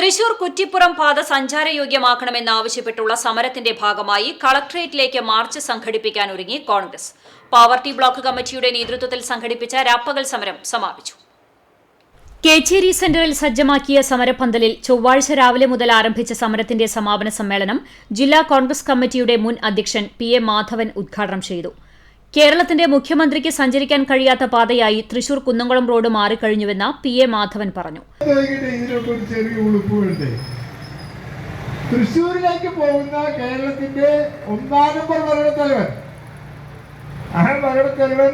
തൃശൂർ കുറ്റിപ്പുറം പാത സഞ്ചാരയോഗ്യമാക്കണമെന്നാവശ്യപ്പെട്ടുള്ള സമരത്തിന്റെ ഭാഗമായി കളക്ട്രേറ്റിലേക്ക് മാർച്ച് സംഘടിപ്പിക്കാൻ ഒരുങ്ങി കോൺഗ്രസ്. പാവർട്ടി ബ്ലോക്ക് കമ്മിറ്റിയുടെ നേതൃത്വത്തിൽ സംഘടിപ്പിച്ച രാപ്പകൽ സമരം സമാപിച്ചു. കേച്ചേരി സെന്ററിൽ സജ്ജമാക്കിയ സമരപന്തലിൽ ചൊവ്വാഴ്ച രാവിലെ മുതൽ ആരംഭിച്ച സമരത്തിന്റെ സമാപന സമ്മേളനം ജില്ലാ കോൺഗ്രസ് കമ്മിറ്റിയുടെ മുൻ അധ്യക്ഷൻ പി എ മാധവൻ ഉദ്ഘാടനം ചെയ്തു. കേരളത്തിന്റെ മുഖ്യമന്ത്രിക്ക് സഞ്ചരിക്കാൻ കഴിയാത്ത പാതയായി തൃശൂർ കുന്നംകുളം റോഡ് മാറിക്കഴിഞ്ഞുവെന്ന് പി എ മാധവൻ പറഞ്ഞു. തൃശ്ശൂരിലേക്ക് പോകുന്ന കേരളത്തിന്റെ ഒന്നാം നമ്പർ ഭരണത്തലവൻ. ആ ഭരണത്തലവൻ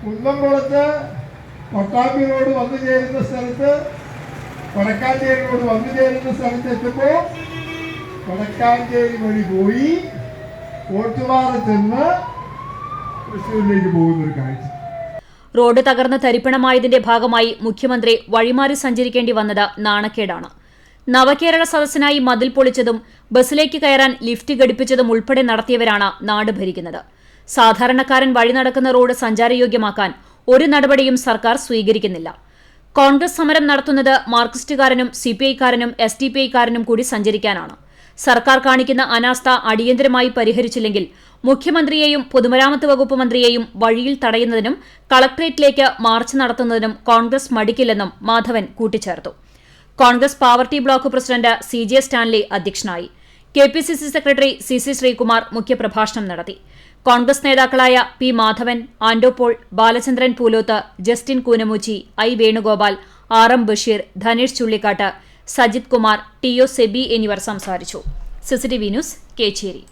കുന്നംകുളത്ത് പട്ടാമ്പി റോഡ് വന്നു ചേരുന്ന സ്ഥലത്ത് വടക്കാഞ്ചേരി റോഡ് വന്നു ചേരുന്ന സ്ഥലത്ത് എത്തുമ്പോൾ വടക്കാഞ്ചേരി വഴി പോയി ഓട്ടുപാറ ചെന്ന് തൃശ്ശൂരിലേക്ക് പോകുന്ന ഒരു കാഴ്ച. റോഡ് തകർന്ന് തരിപ്പണമായതിന്റെ ഭാഗമായി മുഖ്യമന്ത്രി വഴിമാറി സഞ്ചരിക്കേണ്ടി വന്നത് നാണക്കേടാണ്. നവകേരള സദസ്സിനായി മതിൽ പൊളിച്ചതും ബസ്സിലേക്ക് കയറാൻ ലിഫ്റ്റ് ഘടിപ്പിച്ചതും ഉൾപ്പെടെ നടത്തിയവരാണ് നാട് ഭരിക്കുന്നത്. സാധാരണക്കാരൻ വഴി നടക്കുന്ന റോഡ് സഞ്ചാരയോഗ്യമാക്കാൻ ഒരു നടപടിയും സർക്കാർ സ്വീകരിക്കുന്നില്ല. കോൺഗ്രസ് സമരം നടത്തുന്നത് മാർക്സിസ്റ്റുകാരനും സിപിഐക്കാരനും എസ് ഡി പി ഐക്കാരനും കൂടി സഞ്ചരിക്കാനാണ്. സർക്കാർ കാണിക്കുന്ന അനാസ്ഥ അടിയന്തരമായി പരിഹരിച്ചില്ലെങ്കിൽ മുഖ്യമന്ത്രിയെയും പൊതുമരാമത്ത് വകുപ്പ് മന്ത്രിയെയും വഴിയിൽ തടയുന്നതിനും കളക്ട്രേറ്റിലേക്ക് മാർച്ച് നടത്തുന്നതിനും കോൺഗ്രസ് മടിക്കില്ലെന്നും മാധവൻ കൂട്ടിച്ചേർത്തു. Congress Pavaratty block president C J Stanley അധ്യക്ഷനായി. K P C C secretary C C Sreekumar മുഖ്യപ്രഭാഷണം നടത്തി. കോൺഗ്രസ് നേതാക്കളായ P Madhavan ആൻഡോപോൾ Balachandran Pooloth Justin Koonamoochi I Venugopal R M Basheer Dhanesh Chullikkattu Sajith Kumar T O Sebi എന്നിവർ സംസാരിച്ചു. CCTV news Kecheri.